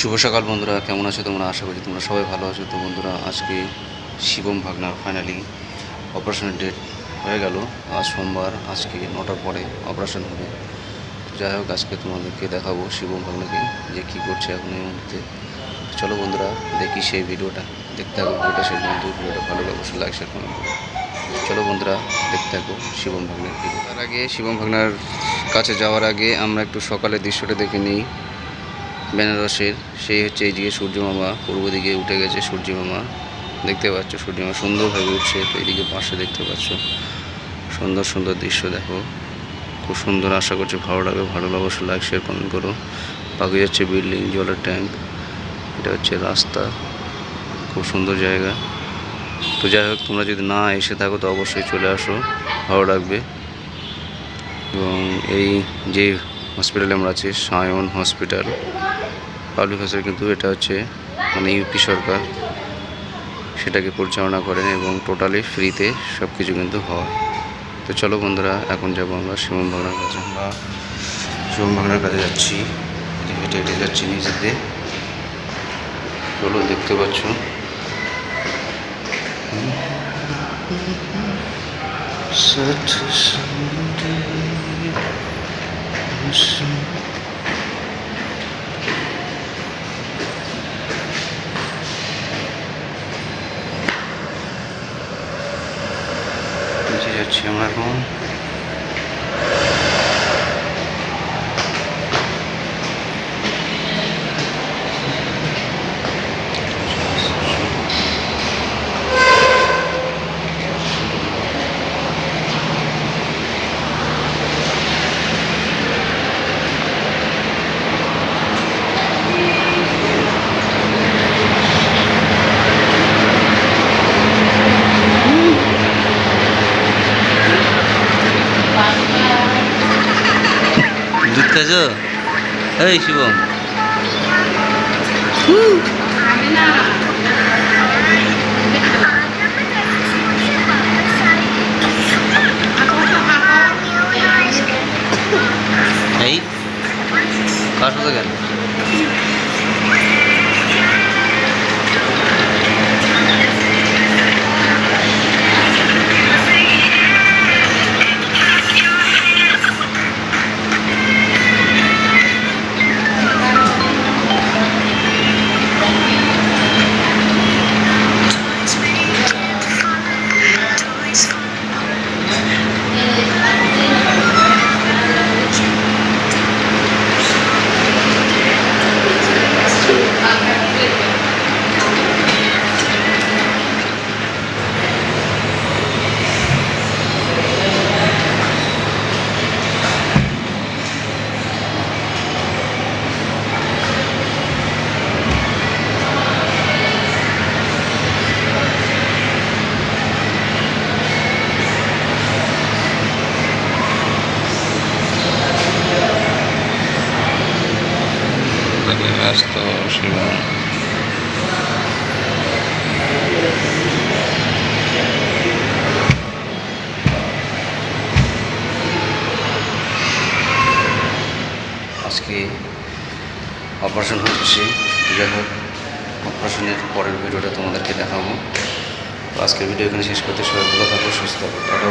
শুভ সকাল বন্ধুরা, কেমন আছো তোমরা? আশা করি তোমরা সবাই ভালো আছো। তো বন্ধুরা, আজকে শিবম ভাগনার ফাইনালি অপারেশনের ডেট হয়ে গেল। আজ সোমবার, আজকে নটার পরে অপারেশন হবে। যাই হোক, আজকে তোমাদেরকে দেখাবো শিবম ভাগনাকে, যে কী করছে এখন এই মুহূর্তে। চলো বন্ধুরা, দেখি সেই ভিডিওটা। দেখতে থাকো ভিডিওটা শেষ পর্যন্ত ভিডিওটা ভালো লাগে অবশ্যই লাইক শেয়ার কমেন্ট করো। চলো বন্ধুরা, দেখতে থাকো শিবম ভাগনার ভিডিও তার আগে শিবম ভাগনার কাছে যাওয়ার আগে আমরা একটু সকালের দৃশ্যটা দেখে নিই। বেনারসের, সেই হচ্ছে এইদিকে সূর্য মামা, পূর্ব দিকে উঠে গেছে সূর্য মামা। দেখতে পাচ্ছ, সূর্য মামা সুন্দরভাবে উঠছে, তো এইদিকে পাশে দেখতে পাচ্ছ। সুন্দর সুন্দর দৃশ্য দেখো। খুব সুন্দর, আশা করছি ভালো লাগবে ভালো লাগবে অবশ্যই লাইক শেয়ার কমেন্ট করো। বাকি যাচ্ছে বিল্ডিং জলের ট্যাঙ্ক এটা হচ্ছে রাস্তা। খুব সুন্দর জায়গা। তো যাই হোক, তোমরা যদি না এসে থাকো, তো অবশ্যই চলে আসো। ভালো লাগবে। এবং এই যে হসপিটালে আমরা আছি, সায়ন হসপিটাল। পাবলিক হসপিটাল কিন্তু এটা হচ্ছে মানে ইউপি সরকার। সেটাকে পরিচালনা করেন এবং টোটালি ফ্রিতে সব কিছু কিন্তু হয়। তো চলো বন্ধুরা, এখন যাব আমরা শিবম ভাগনার কাছে। আমরা শিবম ভাগনার কাছে যাচ্ছি। হেঁটে হেঁটে যাচ্ছি নিজেদের। চলো দেখতে পাচ্ছ। Sunday. নিচে যাচ্ছি আমরা এখন দুধ খাইছো এই শিবম। এই কার সাথে কেন ব্যস্ত শিবম আজকে অপারেশন হচ্ছে যাই হোক অপারেশনের পরের ভিডিওটা তোমাদেরকে দেখাবো। আজকের ভিডিও এখানে শেষ করতে সবাই ভালো থাকো, সুস্থ থাকো, টাটা